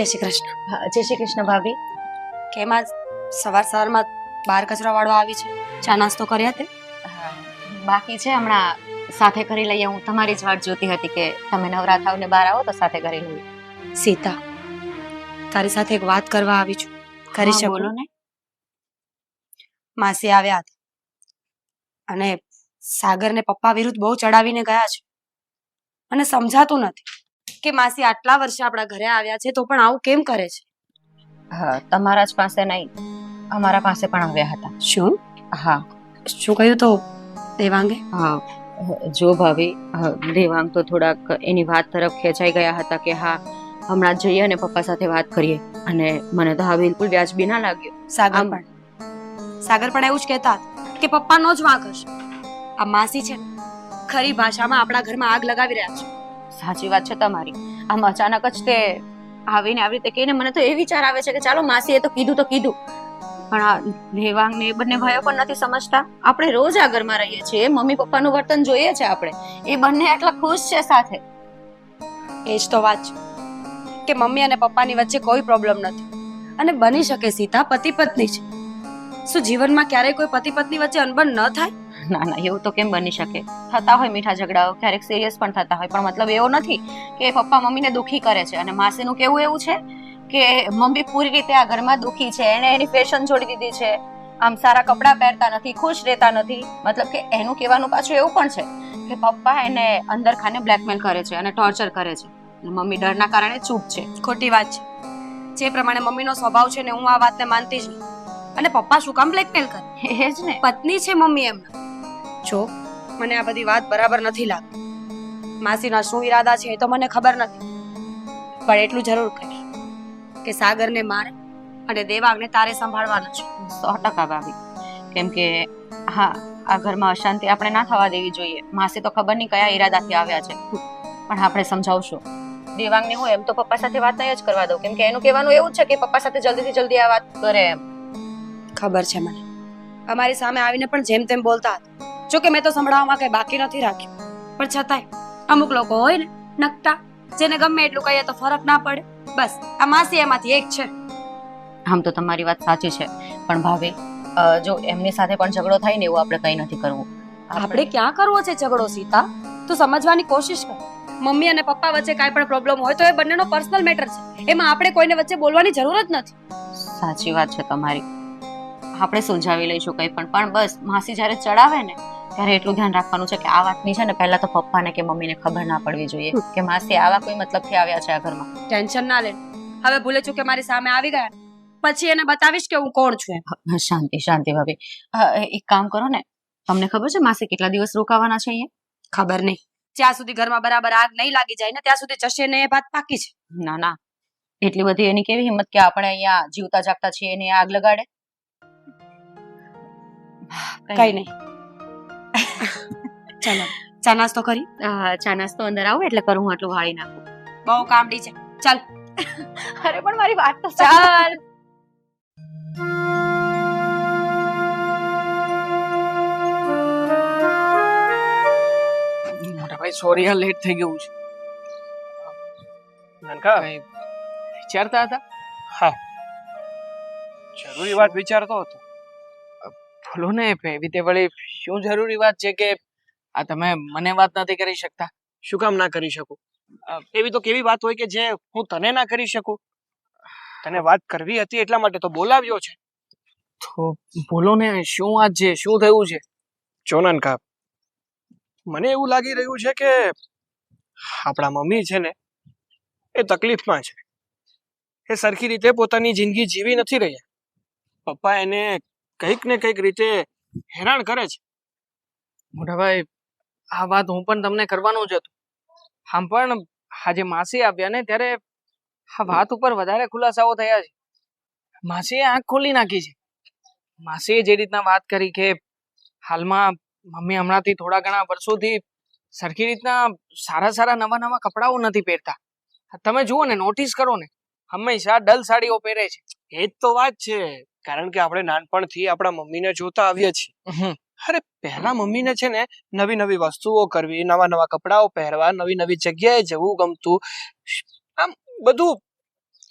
જય શ્રી કૃષ્ણ. જય શ્રી કૃષ્ણ ભાભી. કેમ આજ સવાર સવારમાં બહાર કચરા વાળવા આવી છે? ચા નાસ્તો કર્યા તે? બાકી છે હમણાં સાથે કરી લઈએ. હું તમારી જ વાટ જોતી હતી કે તમે નવરા થાવ ને બહાર આવો તો સાથે કરી લઈએ. સીતા તારી સાથે એક વાત કરવા આવી છું. કરી શકો? બોલો ને. માસી આવ્યા હતા. અને સાગરને પપ્પા વિરુદ્ધ બહુ ચડાવીને ગયા છે. અને સમજાતું નથી. કે માસી આટલા વર્ષે આપણા ઘરે આવ્યા છે તો પણ આવું કેમ કરે છે? હા તમારા જ પાસે નહીં અમારા પાસે પણ આવ્યા હતા. શું? હા. શું કહ્યું તો? દેવાંગે? હા. જો ભાભી દેવાંગ તો થોડાક એની વાત તરફ ખેંચાઈ ગયા હતા કે હા હમણાં જઈએ અને પપ્પા સાથે વાત કરીએ. અને મને તો હા બિલકુલ વ્યાજબી ના લાગ્યો. સાગર પણ. સાગર પણ એવું જ કહેતા હતા કે પપ્પાનો જ વાંક હશે. આ માસી છે ખરી ભાષામાં આપણા ઘરમાં આગ લગાવી રહ્યા છે. સાચી વાત છે તમારી. આમ અચાનક જ તે આવીને આવી રીતે કહીને મને તો એ વિચાર આવે છે કે ચાલો માસીએ તો કીધું તો કીધું. પણ આ દેવાંગ ને એ બંને ભાઈઓ પણ નથી સમજતા. આપણે રોજ આ ઘરમાં રહીએ છીએ. મમ્મી પપ્પાનું વર્તન જોઈએ છે આપણે. એ બંને આટલા ખુશ છે સાથે. એ જ તો વાત છે કે મમ્મી અને પપ્પાની વચ્ચે કોઈ પ્રોબ્લેમ નથી. અને બની શકે સીતા પતિ પત્ની છે. શું જીવનમાં ક્યારેય કોઈ પતિ પત્ની વચ્ચે અનબન ન થાય? ના ના એવું તો કેમ બની શકે? થતા હોય મીઠા ઝઘડાઓ ક્યારેક સિરિયસ પણ થતા હોય. પણ મતલબ એવો નથી કે પપ્પા મમ્મીને દુખી કરે છે. અને માસીનું કેવું એવું છે કે મમ્મી પૂરી રીતે આ ઘરમાં દુખી છે. એને એની ફેશન છોડી દીધી છે. આમ સારા કપડાં પહેરતા નથી ખુશ રહેતા નથી. મતલબ કે એનું કહેવાનું પાછું એવું પણ છે કે પપ્પા એને અંદર ખાને બ્લેકમેલ કરે છે અને ટોર્ચર કરે છે. મમ્મી ડરના કારણે ચૂપ છે. ખોટી વાત છે. જે પ્રમાણે મમ્મીનો સ્વભાવ છે ને હું આ વાતને માનતી જ નહીં. અને પપ્પા શું કામ બ્લેકમેલ કરે? એ જ ને. પત્ની છે મમ્મી એમના. જો મને આ બધી વાત બરાબર નથી લાગતી. માસીના શું ઈરાદા છે એ તો મને ખબર નથી. પણ એટલું જરૂર કહીશ કે સાગરને મારે અને દેવાંગને તારે સંભાળવાના છે. સો ટકા ભાભી. કેમ કે હા આ ઘરમાં અશાંતિ આપણે ના થવા દેવી જોઈએ. માસી તો ખબર નહીં કયા ઈરાદાથી આવ્યા છે. પણ આપણે સમજાવશું. દેવાંગને હું એમ તો પપ્પા સાથે વાત નહીં જ કરવા દઉં. કેમ કે એનું કહેવાનું એવું છે કે પપ્પા સાથે જલ્દીથી જલ્દી આ વાત કરે એમ. ખબર છે મને. અમારી સામે આવીને પણ જેમ તેમ બોલતા હતા. જો કે મેં તો સંભળાવવામાં કઈ બાકી નથી રાખ્યું. પણ છતાંય અમુક લોકો હોય ને નકટા જેને ગમે એટલું કહીએ તો ફરક ના પડે. બસ આ માસી એમાંથી એક છે. આમ તો તમારી વાત સાચી છે પણ ભાવે જો એમની સાથે પણ ઝઘડો થાય ને એવું આપણે કંઈ નથી કરવું. આપણે ક્યાં કરવો છે ઝઘડો સીતા? તું સમજવાની કોશિશ કર. મમ્મી અને પપ્પા વચ્ચે કાંઈ પણ પ્રોબ્લેમ હોય તો એ બંનેનો પર્સનલ મેટર છે. એમાં આપણે કોઈને વચ્ચે બોલવાની જરૂર જ નથી. સાચી વાત છે તમારી. આપણે સુલઝાવી લઈશું કંઈ પણ પણ બસ માસી જ્યારે ચડાવે ને ત્યારે એટલું ધ્યાન રાખવાનું છે કે આ વાતની છે ને પહેલા તો પપ્પાને કે મમ્મીને ખબર ના પડવી જોઈએ કે માસી આવા કોઈ મતલબથી આવ્યા છે આ ઘરમાં. ટેન્શન ના લે. હવે ભૂલે ચૂકે મારી સામે આવી ગયા. પછી એને બતાવીશ કે હું કોણ છું શાંતિ શાંતિ ભાભી. એક કામ કરો ને. તમને ખબર છે માસી કેટલા દિવસ રોકાવાના છે અહીંયા? ખબર નહીં. જ્યાં સુધી ઘરમાં બરાબર આગ નહીં લાગી જાય ને ત્યાં સુધી જશે ને એ વાત પાકી છે. ના ના. એટલી બધી એની કેવી હિંમત કે આપણે અહીંયા જીવતા જાગતા છીએ એને આગ લગાડે? કઈ નહીં. ચાલો ચા નાસ્તો કરી? ચા નાસ્તો અંદર આવો એટલે કરું હું આટલું વાળી નાખું. બહુ કામડી છે. ચાલ. અરે પણ મારી વાત તો ચાલ. ભાઈ સોરી આ લેટ થઈ ગયું છે. નનકા કઈ વિચારતા હતા? હા. જરૂરી વાત વિચારતો હતો. ભૂલો ને એવી તે વળી શું જરૂરી વાત છે કે આ તમે મને વાત નથી કરી શકતા? શું કામ ના કરી શકું? એવી તો કેવી વાત હોય કે જે હું તને ના કરી શકું? તને વાત કરવી હતી એટલા માટે તો બોલાવ્યો છે. તો બોલો ને શું વાત છે? શું થયું છે? ચોનન કાપ મને એવું લાગી રહ્યું છે કે આપણા મમ્મી છે ને એ તકલીફમાં છે. એ સરખી રીતે પોતાની જિંદગી જીવી નથી રહ્યા. પપ્પા એને કંઈક ને કંઈક રીતે હેરાન કરે છે. મોટા ભાઈ આ વાત હું પણ તમને કરવાનું જ હતું. આમ પણ આજે માસી આવ્યા ને ત્યારે આ વાત ઉપર વધારે ખુલાસાઓ થયા છે. માસીએ આંખ ખોલી નાખી છે. માસીએ જે રીતના વાત કરી કે હાલમાં મમ્મી હમણાંથી થોડા ઘણા વર્ષોથી સરખી રીતના સારા સારા નવા નવા કપડાઓ નથી પહેરતા. તમે જુઓ ને નોટિસ કરો ને હંમેશા ડલ સાડીઓ પહેરે છે. એ જ તો વાત છે. કારણ કે આપણે નાનપણથી આપણા મમ્મીને જોતા આવ્યા છીએ. અરે પહેલા મમ્મીને છે ને નવી નવી વસ્તુઓ કરવી નવા નવા કપડાઓ પહેરવા નવી નવી જગ્યાએ જવું ગમતું. આમ બધું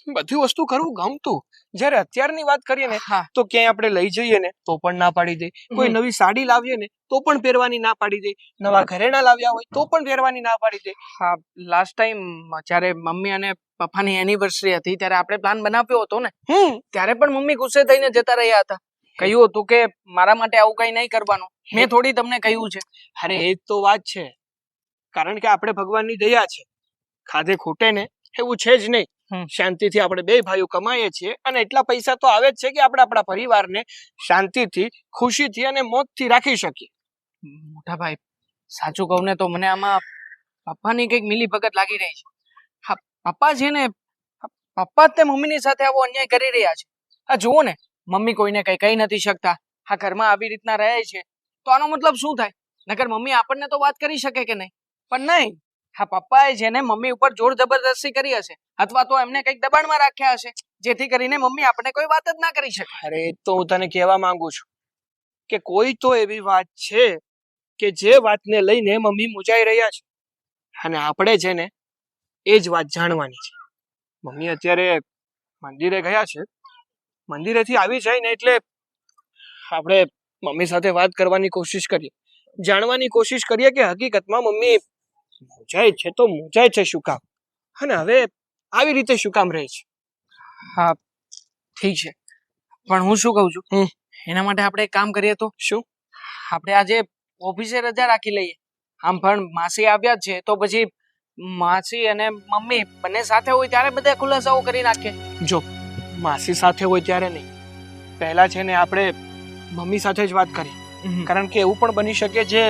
બધી વસ્તુ કરવું ગમતું. જ્યારે અત્યારની વાત કરીએ ને તો ક્યાંય આપણે લઈ જઈએ ને તો પણ ના પાડી દે. કોઈ નવી સાડી લાવીએ ને તો પણ પહેરવાની ના પાડી દે. નવા ઘરેણા લાવ્યા હોય તો પણ પહેરવાની ના પાડી દે. હા લાસ્ટ ટાઈમ જ્યારે મમ્મી અને પપ્પાની એનિવર્સરી હતી ત્યારે આપણે પ્લાન બનાવ્યો હતો ને. ત્યારે પણ મમ્મી ગુસ્સે થઈને જતા રહ્યા હતા. કહ્યું હતું કે મારા માટે આવું કઈ નહીં કરવાનું. મેં થોડી તમને કહ્યું છે. અરે એ તો વાત છે. કારણ કે આપણે ભગવાનની દયા છે. ખાધે ખૂટે ને એવું છે જ નહીં. શાંતિથી આપણે બે ભાઈઓ કમાઈએ છીએ અને એટલા પૈસા તો આવે જ છે કે આપણે આપણા પરિવારને શાંતિથી ખુશીથી અને મોજથી રાખી શકીએ. મોટા ભાઈ સાચું કહું ને તો મને આમાં પપ્પાની કંઈક મિલી ભગત લાગી રહી છે. પપ્પા છે ને પપ્પા તે મમ્મીની સાથે આવો અન્યાય કરી રહ્યા છે. આ જુઓ ને મમ્મી કોઈને કઈ કઈ નથી શકતા. આ ઘરમાં આવી રીતના રહે છે. તો આનો મતલબ શું થાય? નકર મમ્મી આપણને તો વાત કરી શકે કે નહીં? પણ નહીં. હા, પપ્પાએ છે ને મમ્મી ઉપર જોર જબરદસ્તી કરી હશે, અથવા તો એમને કંઈક દબાણમાં રાખ્યા હશે, જેથી કરીને મમ્મી આપણને કોઈ વાત જ ના કરી શકે. અરે તો હું તને કહેવા માંગુ છું કે કોઈ તો એવી વાત છે કે જે વાતને લઈને મમ્મી મૂંઝાઈ રહ્યા છે. અને આપણે છે ને એ જ વાત જાણવાની છે. મમ્મી અત્યારે મંદિરે ગયા છે. મંદિરેથી આવી જાય ને એટલે આપણે મમ્મી સાથે વાત કરવાની કોશિશ કરીએ. જાણવાની કોશિશ કરીએ કે હકીકતમાં મમ્મી મોજાય છે તો મોજાય છે શું કામ? અને હવે આવી રીતે શું કામ રહે છે? હા ઠીક છે. પણ હું શું કહું છું. એના માટે આપણે કામ કરીએ તો? શું? આપણે આજે ઓફિસે રજા રાખી લઈએ. આમ પણ માસી આવ્યા જ છે તો પછી માસી અને મમ્મી બંને સાથે હોય ત્યારે બધા ખુલાસાઓ કરી નાખીએ જો માસી સાથે હોય ત્યારે નહીં. પહેલા છે ને આપણે મમ્મી સાથે જ વાત કરીએ કારણ કે એવું પણ બની શકે જે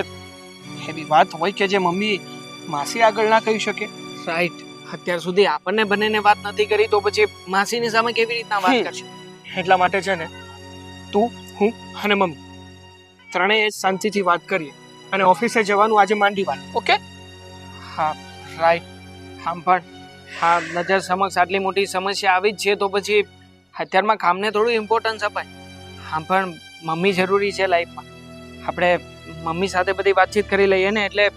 એવી વાત હોય કે જે મમ્મી માસી આગળ ના કહી શકે. રાઈટ અત્યાર સુધી આપણને બંનેને વાત નથી કરી તો પછી માસીની સામે કેવી રીતના વાત. કરશે? એટલા માટે છે ને તું હું અને મમ્મી ત્રણેય શાંતિથી વાત કરીએ અને ઓફિસે જવાનું આજે માંડી વાત ઓકે હા રાઈટ હા પણ હા નજર સમક્ષ આટલી મોટી સમસ્યા આવી જ છે તો પછી અત્યારમાં કામને થોડું ઇમ્પોર્ટન્સ અપાય. હા પણ મમ્મી જરૂરી છે લાઈફમાં આપણે મમ્મી સાથે બધી વાતચીત કરી લઈએ ને એટલે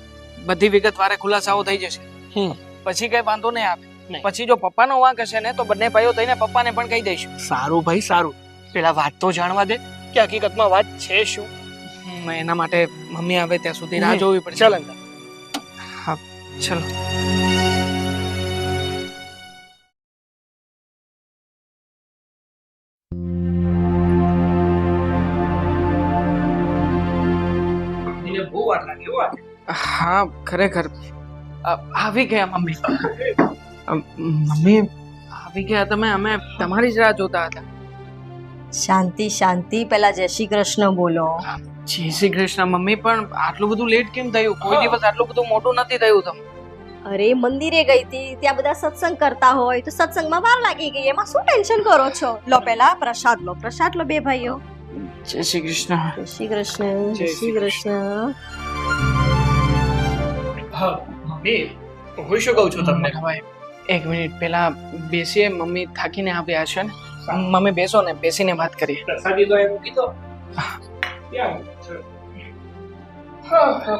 બધી વિગતવારે ખુલાસાઓ થઈ જશે. હમ. પછી કઈ વાંધો નહીં આવે. પછી જો પપ્પાનો વાંક હશે ને તો બંને ભાઈઓ થઈને પપ્પાને પણ કહી દઈશું. સારું ભાઈ સારું. પેલા વાત તો જાણવા દે કે હકીકતમાં વાત છે શું? એના માટે મમ્મી આવે ત્યાં સુધી રાહ જોવી પડશે. ચલ. હા ચલો. હો ખરેખર. આવી ગયા મમ્મી. મમ્મી આવી ગયા તમે અમે તમારી જ રાહ જોતા હતા. શાંતિ શાંતિ. પહેલા જય શ્રી કૃષ્ણ બોલો. જય શ્રી કૃષ્ણ મમ્મી પણ આટલું બધું લેટ કેમ થયું? કોઈ દિવસ આટલું બધું મોટું નથી થયું તમે અરે મંદિરે ગઈ હતી ત્યાં બધા સત્સંગ કરતા હોય તો સત્સંગમાં વાર લાગી ગઈ. એમાં શું ટેન્શન કરો છો? લો પેલા પ્રસાદ લો પ્રસાદ લો બે ભાઈઓ. જય શ્રી કૃષ્ણ. જય શ્રી કૃષ્ણ જય શ્રી કૃષ્ણ. હા મમ્મી હું શું કહું છું તમને? એક મિનિટ પેલા બેસીએ મમ્મી થાકીને આવ્યા છે ને? મમ્મી બેસો ને બેસીને વાત કરીએ. પ્રસાદી તો એ મૂકી દો. હા. હા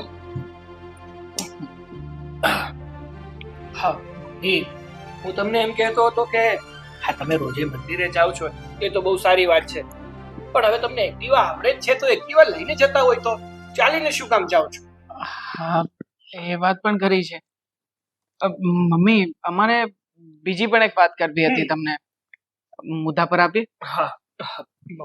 હા. એ હું તમને એમ કહેતો હતો કે હા તમે રોજે મંદિરે જાઓ છો એ તો બહુ સારી વાત છે. પણ હવે તમને એક્ટિવા આવડે જ છે તો એક્ટિવા લઈને જતા હોય તો ચાલીને શું કામ જાઓ છો? હા એ વાત પણ કરી છે. મમ્મી અમારે બીજી પણ એક વાત કરવી હતી તમને. મુદ્દા પર આપી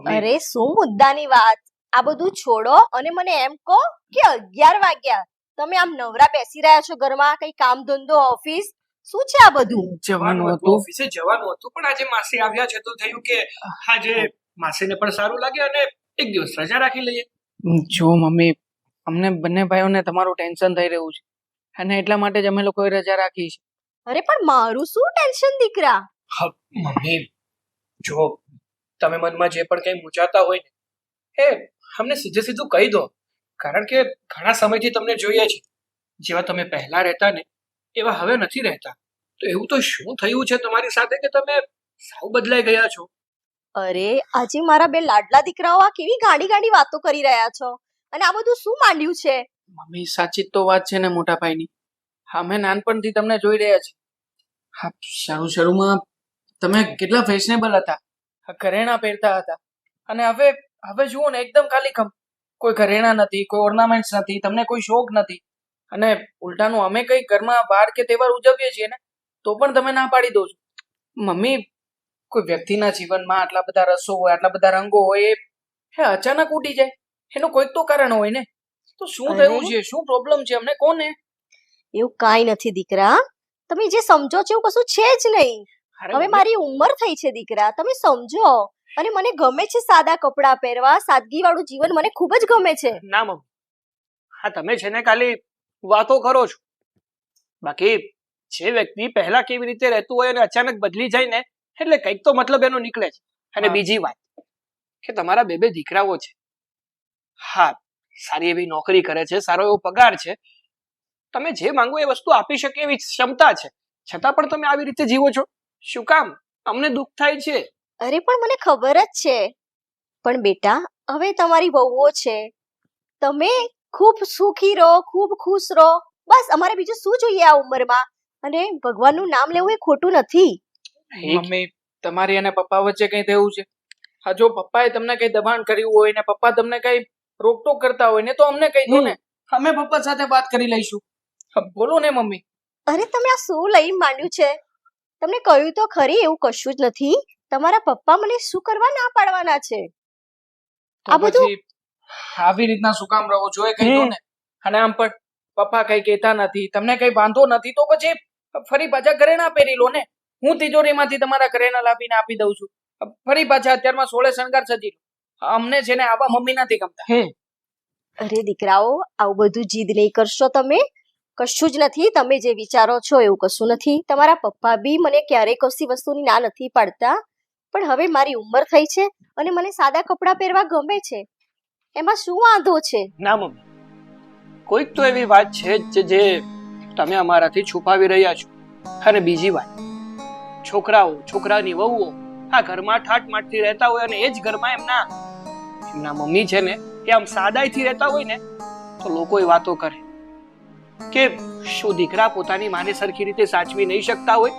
અરે શું મુદ્દાની વાત? આ બધું છોડો અને મને એમ કહો કે અગિયાર વાગ્યા. તમે આમ નવરા બેસી રહ્યા છો ઘરમાં કઈ કામ ધંધો ઓફિસ? શું છે આ બધું? જવાનું હતું હતું. ઓફિસે જવાનું હતું પણ આજે માસી આવ્યા છે તો થયું કે આજે માસીને પણ સારું લાગે અને એક દિવસ રજા રાખી લઈએ. જો મમ્મી અમને બંને ભાઈઓને તમારું ટેન્શન થઈ રહ્યું છે. અને એટલા માટે જ અમે લોકોએ રજા રાખી છે. અરે પણ મારું શું ટેન્શન દીકરા? હા મમ્મી જો તમે મનમાં જે પણ કંઈ મૂંઝાતા હોય ને એ અમને સીધે સીધું કહી દો. કારણ કે ઘણા સમયથી તમને જોઈએ છે જેવા તમે પહેલા રહેતા ને એવા હવે નથી રહેતા. તો એવું તો શું થયું છે તમારી સાથે કે તમે સાવ બદલાઈ ગયા છો? અરે આજે મારા બે લાડલા દીકરાઓ આ કેવી ગાડી ગાડી વાતો કરી રહ્યા છો? અને આ બધું શું માંડ્યું છે? મમ્મી, સાચી તો વાત છે ને મોટા ભાઈની અમે નાનપણથી તમને જોઈ રહ્યા છીએ. હા, શરૂ શરૂમાં તમે કેટલા ફેશનેબલ હતા. ઘરેણા પહેરતા હતા. અને હવે હવે જુઓ ને, એકદમ ખાલી કમ કોઈ ઘરેણા નથી, કોઈ ઓર્નામેન્ટ્સ નથી, તમને કોઈ શોખ નથી. અને ઉલટાનું અમે કઈ ઘરમાં વાર કે તહેવાર ઉજવીએ છીએ ને, તો પણ તમે ના પાડી દો છો. મમ્મી, કોઈ વ્યક્તિના જીવનમાં આટલા બધા રસો હોય, આટલા બધા રંગો હોય, એ અચાનક ઉડી જાય. એનું કોઈક તો કારણ હોય ને. તો શું. થયું છે? શું પ્રોબ્લેમ છે અમને કોને? એવું કાંઈ નથી દીકરા. તમે જે સમજો છો એવું કશું છે જ નહીં. હવે મારી ઉંમર થઈ છે દીકરા. તમે સમજો. અને મને ગમે છે સાદા કપડાં પહેરવા. સાદગી વાળું જીવન મને ખૂબ જ ગમે છે. ના મમ. હા તમે છે ને ખાલી વાતો કરો છો. બાકી જે વ્યક્તિ પહેલા કેવી રીતે રહેતું હોય અને અચાનક બદલી જાય ને એટલે કંઈક તો મતલબ એનો નીકળે છે. અને બીજી વાત કે તમારા બે બે દીકરાઓ છે. હા સારી એવી નોકરી કરે છે સારો એવો પગાર છે. તમે જે માંગો એ વસ્તુ આપી શકે એવી ક્ષમતા છે. છતાં પણ તમે આવી રીતે જીવો છો. શું કામ? અમને દુઃખ થાય છે. અરે પણ મને ખબર જ છે. પણ બેટા હવે તમારી વહુઓ છે. તમે ખૂબ સુખી રહો ખૂબ ખુશ રહો. બસ અમારે બીજું શું જોઈએ આ ઉંમરમાં? અને ભગવાનનું નામ લેવું એ ખોટું નથી. મમ્મી તમારી અને પપ્પા વચ્ચે કઈ થયું છે? હા જો પપ્પાએ તમને કઈ દબાણ કર્યું હોય ને પપ્પા તમને કઈ રોકટોક કરતા હોય ને તો અમને કહી દો ને. અમે પપ્પા સાથે વાત કરી લઈશું. બોલો ને મમ્મી. અરે તમે આ શું લઈ માંડ્યું છે? તમને કહ્યું તો ખરી એવું કશું જ નથી. તમારા પપ્પા મને શું કરવા ના પાડવાના છે? આ બધું- આવી રીતના શું કામ રહો છો એ કહી દો ને. અને આમ પણ પપ્પા કઈ કહેતા નથી. તમને કઈ વાંધો નથી તો પછી ફરી પાછા ઘરેણા પહેરી લો ને. હું તિજોરીમાંથી તમારા ઘરેણા લાવીને આપી દઉં છું. ફરી પાછા અત્યારમાં સોળે શણગાર સજી લો. અમને છે ને આવા મમ્મી નથી ગમતા. અરે દીકરાઓ આવું બધું જીદ નહીં કરશો તમે. કશું જ નથી. તમે જે વિચારો છો એવું કશું નથી. તમારા પપ્પા બી મને ક્યારેય કશી વસ્તુની ના નથી પાડતા. પણ હવે મારી ઉંમર થઈ છે અને મને સાદા કપડાં પહેરવા ગમે છે. એમાં શું વાંધો છે? ના મમ્મી. કોઈક તો એવી વાત છે જ જે તમે અમારાથી છુપાવી રહ્યા છો. અને બીજી વાત છોકરાઓ છોકરાની વહુઓ આ ઘરમાં ઠાટ માટથી રહેતા હોય અને એ જ ઘરમાં એમના એમના મમ્મી છે ને એ આમ સાદાઈથી રહેતા હોય ને તો લોકો એ વાતો કરે કે શું દીકરા પોતાની માને સરખી રીતે સાચવી નહીં શકતા હોય?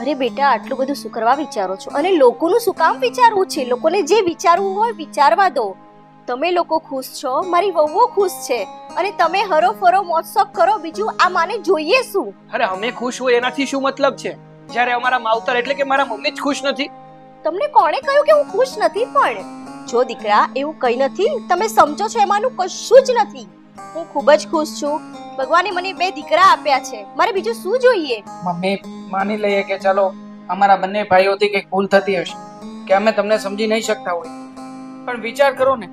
અરે બેટા આટલું બધું શું કરવા વિચારો છો? અને લોકોનું શું કામ વિચારવું છે? લોકોને જે વિચારવું હોય વિચારવા દો. તમે લોકો ખુશ છો મારી વહુઓ ખુશ છે અને તમે હરો ફરો મોજશોખ કરો બીજું આ માને જોઈએ શું? અરે અમે ખુશ હોય એનાથી શું મતલબ છે? જ્યારે અમારા માવતર એટલે કે મારા મમ્મી જ ખુશ નથી. તમને કોણે કહ્યું કે હું ખુશ નથી? પણ જો દીકરા એવું કઈ નથી તમે સમજો છો એમાંનું કશું જ નથી. હું ખૂબ જ ખુશ છું. ભગવાને મને બે દીકરા આપ્યા છે. મારે બીજું શું જોઈએ? મમ્મી માની લઈએ કે ચાલો અમારા બંને ભાઈઓથી કંઈક ભૂલ થતી હશે કે અમે તમને સમજી નહીં શકતા હોય. પણ વિચાર કરો ને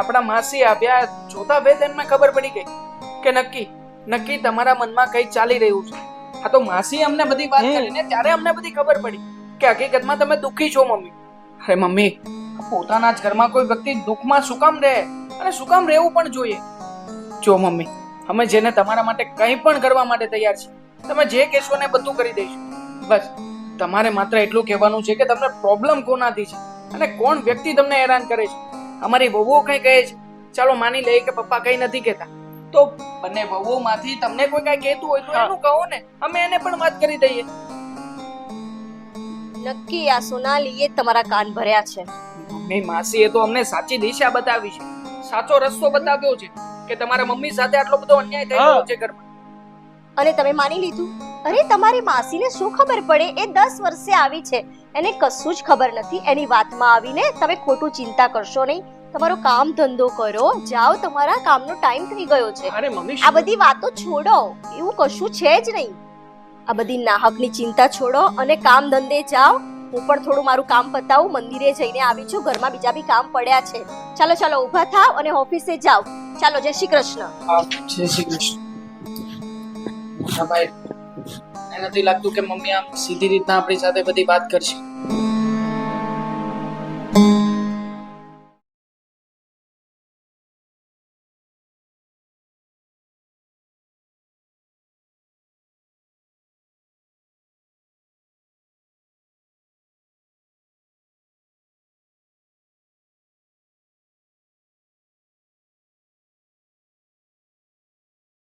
આપણા માસી આવ્યા જોતા ભેદ એમને ખબર પડી ગઈ કે નક્કી નક્કી તમારા મનમાં કંઈક ચાલી રહ્યું છે. આ તો માસી અમને બધી વાત કરીને ત્યારે અમને બધી ખબર પડી કે હકીકતમાં તમે દુઃખી છો મમ્મી. અરે મમ્મી પોતાના જ ઘરમાં કોઈ વ્યક્તિ દુઃખમાં શું કામ રહે અને શું કામ રહેવું પણ જોઈએ? જો મમ્મી અમે જેને તમારા માટે કંઈ પણ કરવા માટે તૈયાર છીએ તમે જે કહેશો ને બધું કરી દઈશું. બસ તમારે માત્ર એટલું કહેવાનું છે કે તમને પ્રોબ્લેમ કોનાથી છે અને કોણ વ્યક્તિ તમને હેરાન કરે છે? અમારી વહુઓ કંઈ કહે છે? ચાલો માની લઈએ કે પપ્પા કંઈ નથી કહેતા. તો બંને વહુઓમાંથી તમને કોઈ કંઈ કહેતું હોય તો. એનું કહો ને અમે એને પણ વાત કરી દઈએ. નક્કી આ સોનાલીએ તમારા કાન ભર્યા છે. મમ્મી માસીએ તો અમને સાચી દિશા બતાવી છે. સાચો રસ્તો બતાવ્યો છે કે તમારા મમ્મી સાથે આટલો બધો અન્યાય થઈ રહ્યો છે ઘરમાં. અને તમે માની લીધું? અરે તમારી માસીને શું ખબર પડે? એ 10 વર્ષે આવી છે. એને કશું જ ખબર નથી. એની વાતમાં આવીને તમે ખોટું ચિંતા કરશો નહીં. તમારો કામ ધંધો કરો. જાઓ તમારા કામનો ટાઈમ થઈ ગયો છે. અરે મમ્મી આ બધી વાતો છોડો. એવું કશું છે જ નહીં. આ બધી નાહકની ચિંતા છોડો અને કામ ધંધે જાઓ. હું પણ થોડું મારું કામ પતાવું, મંદિરે જઈને આવી છું, ઘરમાં બીજા બી કામ પડ્યા છે. ચાલો ચાલો, ઊભા થાવ અને ઓફિસે જાઓ ચાલો, જય શ્રી કૃષ્ણ. જય શ્રી કૃષ્ણ. નથી લાગતું કે મમ્મી આમ સીધી રીતના આપણી સાથે બધી વાત કરશે.